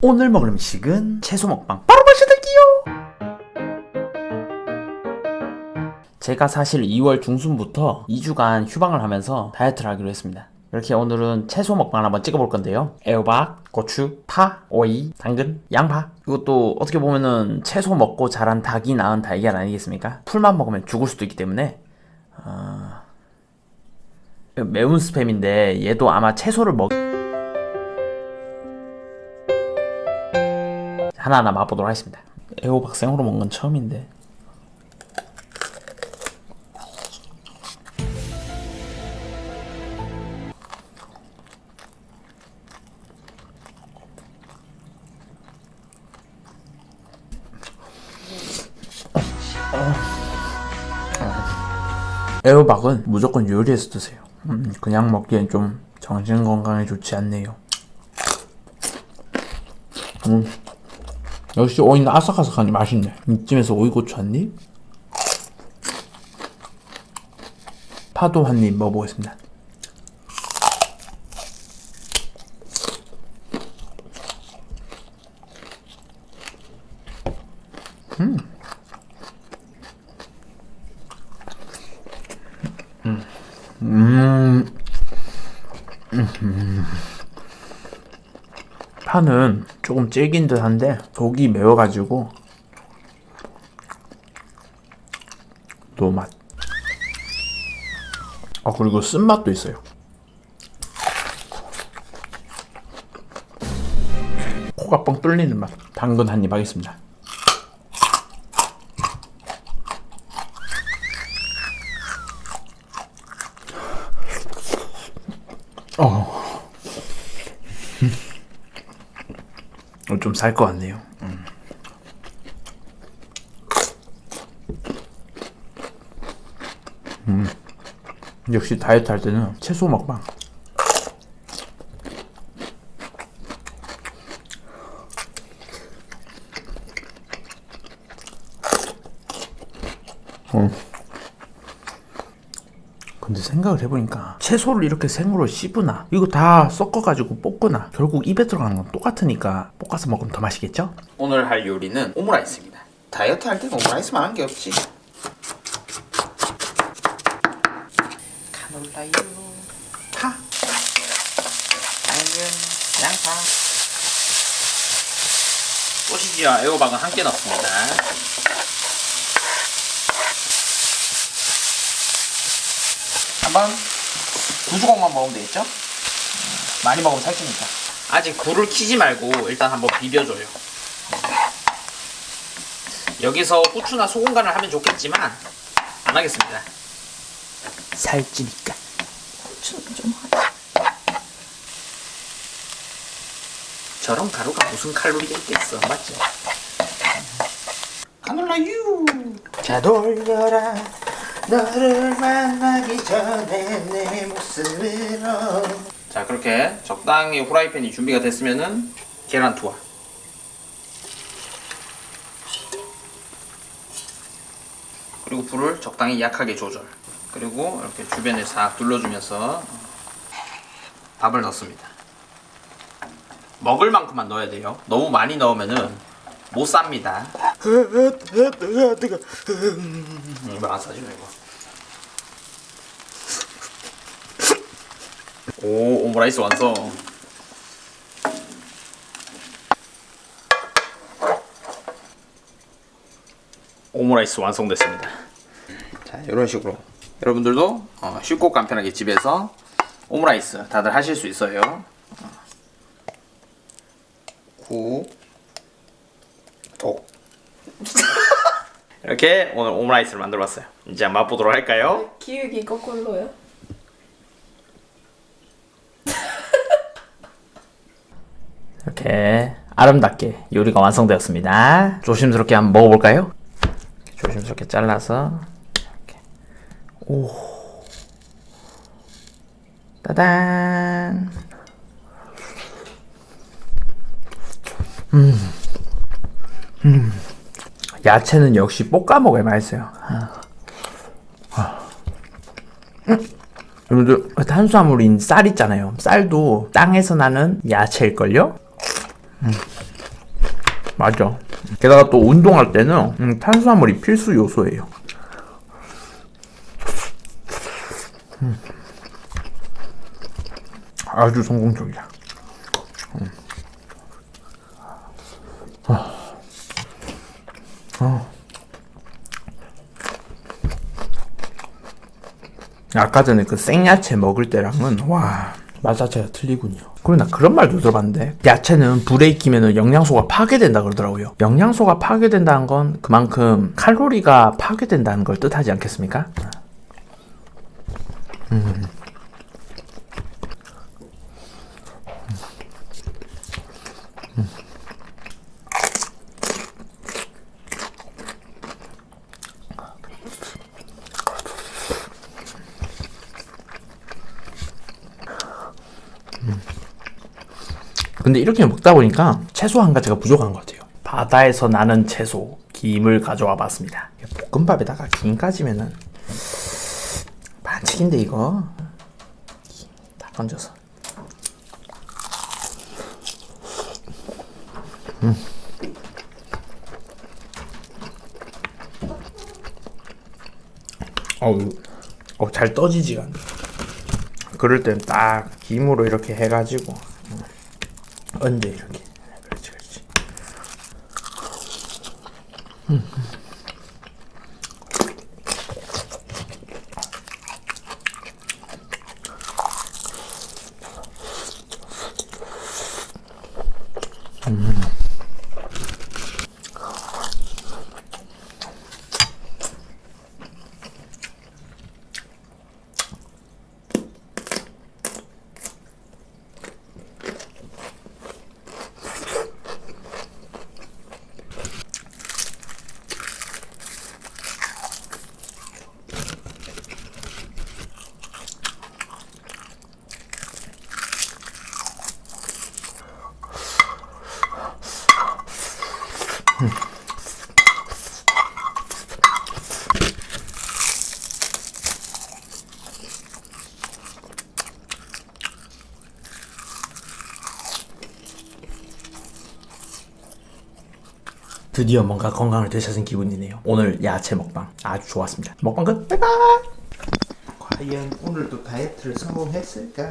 오늘 먹을 음식은 채소 먹방. 바로 마셔들게요. 제가 사실 2월 중순부터 2주간 휴방을 하면서 다이어트를 하기로 했습니다. 이렇게 오늘은 채소 먹방을 한번 찍어볼 건데요. 애호박, 고추, 파, 오이, 당근, 양파. 이것도 어떻게 보면은 채소 먹고 자란 닭이 낳은 달걀 아니겠습니까? 풀만 먹으면 죽을 수도 있기 때문에 어... 매운 스팸인데 얘도 아마 채소를 먹 하나하나 맛보도록 하겠습니다. 애호박 생으로 먹는 건 처음인데. 애호박은 무조건 요리해서 드세요. 음, 그냥 먹기엔 좀 정신 건강에 좋지 않네요. 음. 역시 오이는 아삭아삭하니 맛있네. 이쯤에서 오이고추 한 입. 파도 한 입 먹어보겠습니다. 파는 조금 질긴 듯 한데 속이 매워가지고 또 맛. 아 그리고 쓴맛도 있어요. 코가 뻥 뚫리는 맛. 당근 한 입 하겠습니다. 어. 좀 살 것 같네요. 음. 음. 역시 다이어트 할 때는 채소 먹방. 음. 근데 생각을 해보니까 채소를 이렇게 생으로 씹으나 이거 다 섞어가지고 볶거나 결국 입에 들어가는 건 똑같으니까 볶아서 먹으면 더 맛있겠죠? 오늘 할 요리는 오므라이스입니다. 다이어트 할 때는 오므라이스만 한 게 없지. 카놀라유 파 당근 양파. 소시지와 애호박은 함께 넣습니다 한번 두 조각만 먹으면 되겠죠? 많이 먹으면 살찌니까. 아직 굴을 키지 말고 일단 한번 비벼줘요. 여기서 후추나 소금 간을 하면 좋겠지만 안 하겠습니다. 살찌니까. 후추는 좀 하자. 저런 가루가 무슨 칼로리가 있겠어 맞죠? 카놀라 유! 자 돌려라 너를 만나기 전에 내 모습으로 자 그렇게 적당히 후라이팬이 준비가 됐으면은 계란 투하 그리고 불을 적당히 약하게 조절. 그리고 이렇게 주변에 싹 둘러주면서 밥을 넣습니다. 먹을 만큼만 넣어야 돼요. 너무 많이 넣으면은 못 쌉니다 음, 이거 안 싸지네 이거 오 오므라이스 완성 오므라이스 완성됐습니다 자 이런 식으로 여러분들도 어, 쉽고 간편하게 집에서 오므라이스 다들 하실 수 있어요 어. 구 독. 이렇게 오늘 오므라이스를 만들어 봤어요. 이제 맛보도록 할까요? 기울기 거꾸로요? 이렇게 아름답게 요리가 완성되었습니다. 조심스럽게 한번 먹어볼까요? 조심스럽게 잘라서 이렇게 오 따단 음. 음. 야채는 역시 볶아 먹어야 맛있어요. 아. 아. 음. 여러분들 탄수화물인 쌀 있잖아요. 쌀도 땅에서 나는 야채일걸요? 음. 맞아. 게다가 또 운동할 때는 음, 탄수화물이 필수 요소예요. 음. 아주 성공적이야. 아까 전에 그 생야채 먹을 때랑은 와 맛 자체가 틀리군요. 그리고 나 그런 말도 들어봤는데 야채는 불에 익히면 영양소가 파괴된다 그러더라고요. 영양소가 파괴된다는 건 그만큼 칼로리가 파괴된다는 걸 뜻하지 않겠습니까? 음. 근데 이렇게 먹다 보니까 채소 한 가지가 부족한 것 같아요. 바다에서 나는 채소 김을 가져와 봤습니다. 볶음밥에다가 김까지면은 반칙인데 이거 다 건져서. 음. 어우, 어, 잘 떠지지가 않네. 그럴 땐 딱 김으로 이렇게 해가지고 언제 이렇게 그렇지 그렇지 드디어 뭔가 건강을 되찾은 기분이네요. 오늘 야채 먹방 아주 좋았습니다. 먹방 끝. 바이바이. 과연 오늘도 다이어트를 성공했을까?